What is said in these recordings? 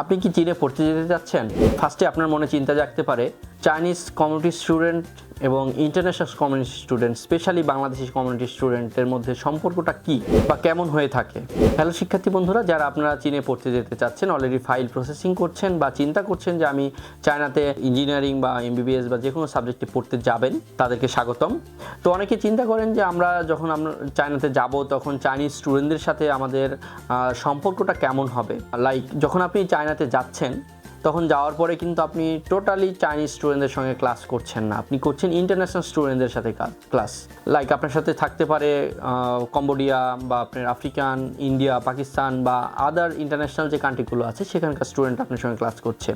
আপনি কি চীনে পড়তে যেতে চাচ্ছেন? ফার্স্টে আপনার মনে চিন্তা জাগতে পারে চাইনিজ কমিউনিটি স্টুডেন্ট এবং international community student specially Bangladeshi community স্টুডেন্টের মধ্যে সম্পর্কটা কি বা কেমন হয়ে থাকে? হ্যালো শিক্ষার্থী বন্ধুরা, যারা আপনারা চীনে পড়তে যেতে চাচ্ছেন অলরেডি ফাইল প্রসেসিং করছেন বা চিন্তা করছেন যে আমি চায়নাতে ইঞ্জিনিয়ারিং বা এমবিবিএস বা যে কোনো সাবজেক্টে পড়তে যাবেন, তাদেরকে স্বাগতম। তো অনেকে চিন্তা করেন যে আমরা যখন আমরা চায়নাতে যাব, তখন চাইনিজ স্টুডেন্টদের সাথে আমাদের সম্পর্কটা কেমন হবে? লাইক যখন আপনি চায়নাতে যাচ্ছেন তখন যাওয়ার পরে কিন্তু আপনি টোটালি চাইনিজ স্টুডেন্টদের সঙ্গে ক্লাস করছেন না। আপনি করছেন ইন্টারন্যাশনাল স্টুডেন্টদের সাথে ক্লাস লাইক আপনার সাথে থাকতে পারে কম্বোডিয়া বা আপনার আফ্রিকান ইন্ডিয়া পাকিস্তান বা আদার ইন্টারন্যাশনাল যে কান্ট্রিগুলো আছে, সেখানকার স্টুডেন্ট আপনার সঙ্গে ক্লাস করছে।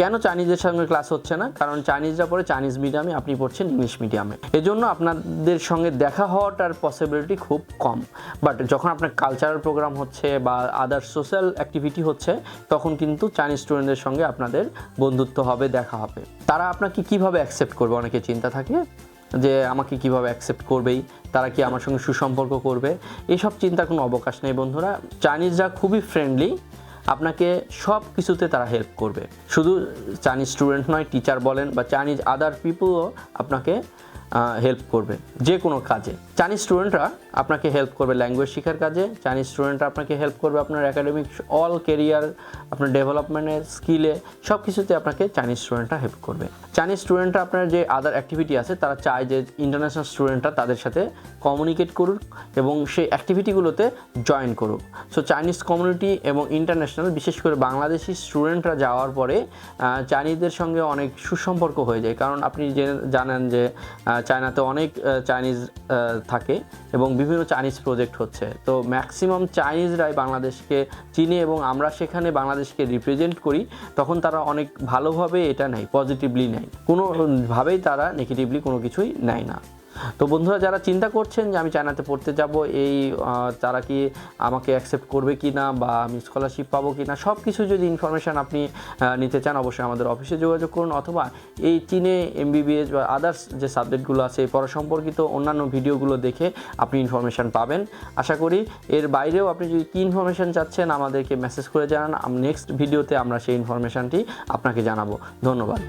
কেন চাইনিজদের সঙ্গে ক্লাস হচ্ছে না? কারণ চাইনিজরা পড়ে চাইনিজ মিডিয়ামে আপনি পড়ছেন ইংলিশ মিডিয়ামে এজন্য আপনাদের সঙ্গে দেখা হওয়াটার পসিবিলিটি খুব কম। বাট যখন আপনার কালচারাল প্রোগ্রাম হচ্ছে বা আদার সোশ্যাল অ্যাক্টিভিটি হচ্ছে, তখন কিন্তু চাইনিজ স্টুডেন্টদের সঙ্গে আপনাদের বন্ধুত্ব হবে, দেখা হবে। তারা আপনাকে কীভাবে অ্যাকসেপ্ট করবে? অনেকে চিন্তা থাকে যে আমাকে কীভাবে অ্যাকসেপ্ট করবেই? তারা কি আমার সঙ্গে সুসম্পর্ক করবে? এইসব চিন্তার কোনো অবকাশ নেই বন্ধুরা। চাইনিজরা খুবই ফ্রেন্ডলি আপনাকে সব কিছুতে তারা হেল্প করবে। শুধু চাইনিজ স্টুডেন্ট নয় টিচার বলেন বা চাইনিজ আদার পিপলও আপনাকে হেল্প করবে যে কোনো কাজে। চাইনিজ স্টুডেন্টরা আপনাকে হেল্প করবে ল্যাঙ্গুয়েজ শেখার কাজে। চাইনিজ স্টুডেন্টরা আপনাকে হেল্প করবে আপনার একাডেমিক অল কেরিয়ার আপনার ডেভেলপমেন্টের স্কিলে সব কিছুতে আপনাকে চাইনিজ স্টুডেন্টরা হেল্প করবে। চাইনিজ স্টুডেন্টরা আপনার যে আদার অ্যাক্টিভিটি আছে, তারা চায় যে ইন্টারন্যাশনাল স্টুডেন্টরা তাদের সাথে কমিউনিকেট করুক এবং সেই অ্যাক্টিভিটিগুলোতে জয়েন করুক। সো চাইনিজ কমিউনিটি এবং ইন্টারন্যাশনাল বিশেষ করে বাংলাদেশি স্টুডেন্টরা যাওয়ার পরে চাইনিজদের সঙ্গে অনেক সুসম্পর্ক হয়ে যায়। কারণ আপনি যে জানেন যে চায়নাতে অনেক চাইনিজ থাকে এবং বিভিন্ন চাইনিজ প্রজেক্ট হচ্ছে। তো ম্যাক্সিমাম চাইনিজরাই বাংলাদেশকে চিনি এবং আমরা সেখানে বাংলাদেশকে রিপ্রেজেন্ট করি, তখন তারা অনেক ভালোভাবে এটা নেয় পজিটিভলি নেয়। কোনোভাবেই তারা নেগেটিভলি কোনো কিছুই নেয় না। তো বন্ধুরা, যারা চিন্তা করছেন যে আমি চায়নাতে পড়তে যাব, এই তারা কি আমাকে অ্যাকসেপ্ট করবে কি না বা আমি স্কলারশিপ পাবো কি না সব কিছু যদি ইনফরমেশান আপনি নিতে চান, অবশ্যই আমাদের অফিসে যোগাযোগ করুন অথবা এই চীনে এমবিবিএস বা আদার্স যে সাবজেক্টগুলো আছে, এই পড়া সম্পর্কিত অন্যান্য ভিডিওগুলো দেখে আপনি ইনফরমেশান পাবেন। আশা করি এর বাইরেও আপনি যদি কী ইনফরমেশান চাচ্ছেন, আমাদেরকে মেসেজ করে জানান। নেক্সট ভিডিওতে আমরা সেই ইনফরমেশানটি আপনাকে জানাব। ধন্যবাদ।